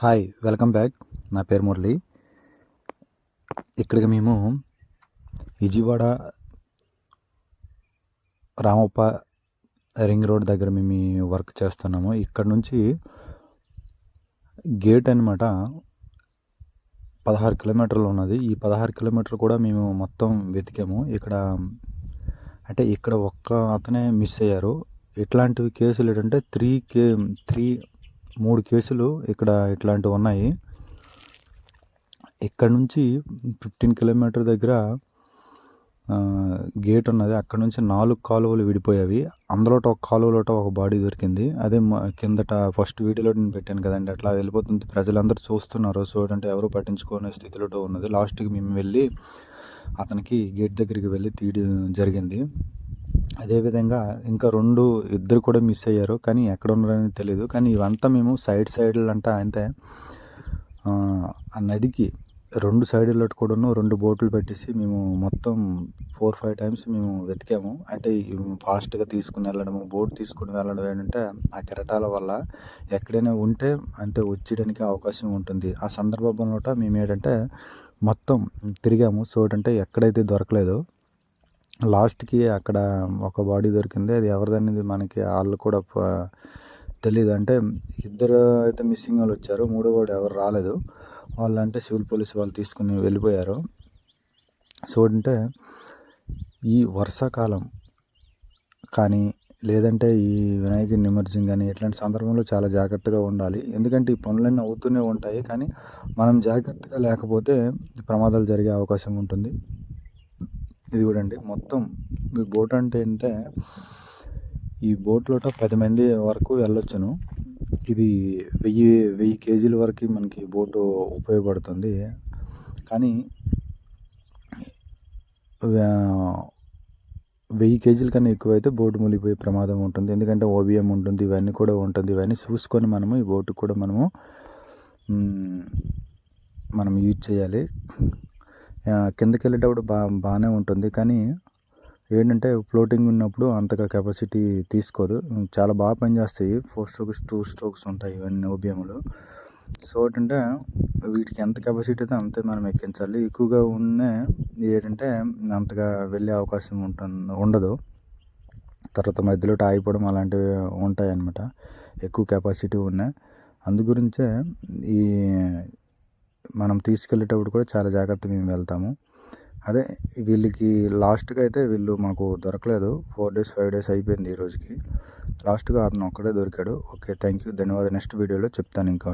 Hi welcome back. నా పేరు మురళి. ఇక్కడికి మేము విజయవాడ రామప్ప రింగ్ రోడ్ దగ్గర మేము వర్క్ చేస్తున్నాము. ఇక్కడ నుంచి గేట్ అనమాట పదహారు కిలోమీటర్లు ఉన్నది. ఈ పదహారు కిలోమీటర్ కూడా మేము మొత్తం వెతికాము. ఇక్కడ అంటే ఇక్కడ ఒక్క అతనే మిస్ అయ్యారు. ఇట్లాంటివి కేసులు ఏంటంటే త్రీ కే త్రీ మూడు కేసులు ఇక్కడ ఇట్లాంటివి ఉన్నాయి. ఇక్కడ నుంచి ఫిఫ్టీన్ కిలోమీటర్ దగ్గర గేట్ ఉన్నది. అక్కడ నుంచి నాలుగు కాలువలు విడిపోయావి అందులో ఒక కాలువలో ఒక బాడీ దొరికింది. అదే కిందట ఫస్ట్ వీడియోలో నేను పెట్టాను కదండి. అట్లా వెళ్ళిపోతుంది. ప్రజలందరూ చూస్తున్నారు. చూడంటే ఎవరు పట్టించుకోని స్థితిలో ఉన్నది. లాస్ట్కి మేము వెళ్ళి అతనికి గేట్ దగ్గరికి వెళ్ళి తీయడం జరిగింది. అదేవిధంగా ఇంకా రెండు ఇద్దరు కూడా మిస్ అయ్యారు. కానీ ఎక్కడ ఉన్నారని తెలియదు కానీ ఇవంతా మేము సైడ్ సైడ్లు అంట అంటే ఆ, నదికి రెండు సైడ్లో కూడాను రెండు బోట్లు పెట్టేసి మేము మొత్తం ఫోర్ ఫైవ్ టైమ్స్ మేము వెతికాము. అంటే ఫాస్ట్గా తీసుకుని వెళ్ళడము బోట్ తీసుకుని వెళ్ళడం ఏంటంటే ఆ కెరటాల వల్ల ఎక్కడైనా ఉంటే అంటే వచ్చేయడానికి అవకాశం ఉంటుంది. ఆ సందర్భంలో మేము ఏంటంటే మొత్తం తిరిగాము. సో ఏంటంటే ఎక్కడైతే దొరకలేదు లాస్ట్కి అక్కడ ఒక బాడీ దొరికింది. అది ఎవరిదనేది మనకి వాళ్ళు కూడా తెలియదు అంటే ఇద్దరు అయితే మిస్సింగ్ వాళ్ళు వచ్చారు. మూడో వాడు ఎవరు రాలేదు. వాళ్ళు అంటే సివిల్ పోలీస్ వాళ్ళు తీసుకుని వెళ్ళిపోయారు. సో అంటే ఈ వర్షాకాలం కానీ లేదంటే ఈ వినాయకుడి నిమజ్జనం కానీ ఇట్లాంటి సందర్భంలో చాలా జాగ్రత్తగా ఉండాలి. ఎందుకంటే ఈ పనులన్నీ అవుతూనే ఉంటాయి. కానీ మనం జాగ్రత్తగా లేకపోతే ప్రమాదాలు జరిగే అవకాశం ఉంటుంది. ఇది చూడండి మొత్తం ఈ బోట్ అంటే ఏంటంటే ఈ బోట్లో పది మంది వరకు వెళ్ళొచ్చును. ఇది వెయ్యి వెయ్యి కేజీల వరకు మనకి బోటు ఉపయోగపడుతుంది. కానీ వెయ్యి కేజీల కన్నా ఎక్కువైతే బోటు మునిగిపోయే ప్రమాదం ఉంటుంది. ఎందుకంటే ఓబిఎం ఉంటుంది ఇవన్నీ కూడా ఉంటుంది. ఇవన్నీ చూసుకొని మనము ఈ బోటు కూడా మనము మనం యూజ్ చేయాలి. కిందకి వెళ్ళేటప్పుడు బా బాగానే ఉంటుంది. కానీ ఏంటంటే ఫ్లోటింగ్ ఉన్నప్పుడు అంతగా కెపాసిటీ తీసుకోదు. చాలా బాగా పనిచేస్తాయి. ఫోర్ స్ట్రోక్స్ టూ స్ట్రోక్స్ ఉంటాయి ఇవన్నీ ఓబిఎంలు. సో ఏంటంటే వీటికి ఎంత కెపాసిటీ అయితే అంతే మనం ఎక్కించాలి. ఎక్కువగా ఉన్న ఏంటంటే అంతగా వెళ్ళే అవకాశం ఉంటుంది ఉండదు. తర్వాత మధ్యలో ఆగిపోవడం అలాంటివి ఉంటాయి అన్నమాట ఎక్కువ కెపాసిటీ ఉన్నాయి అందు గురించే ఈ మనం తీసుకెళ్ళేటప్పుడు కూడా చాలా జాగ్రత్త మేము వెళ్తాము. అదే వీళ్ళకి లాస్ట్గా అయితే వీళ్ళు మాకు దొరకలేదు. ఫోర్ డేస్ ఫైవ్ డేస్ అయిపోయింది ఈ రోజుకి. లాస్ట్గా అతను ఒక్కడే దొరికాడు. ఓకే థ్యాంక్ యూ ధన్యవాదాలు. నెక్స్ట్ వీడియోలో చెప్తాను ఇంకా.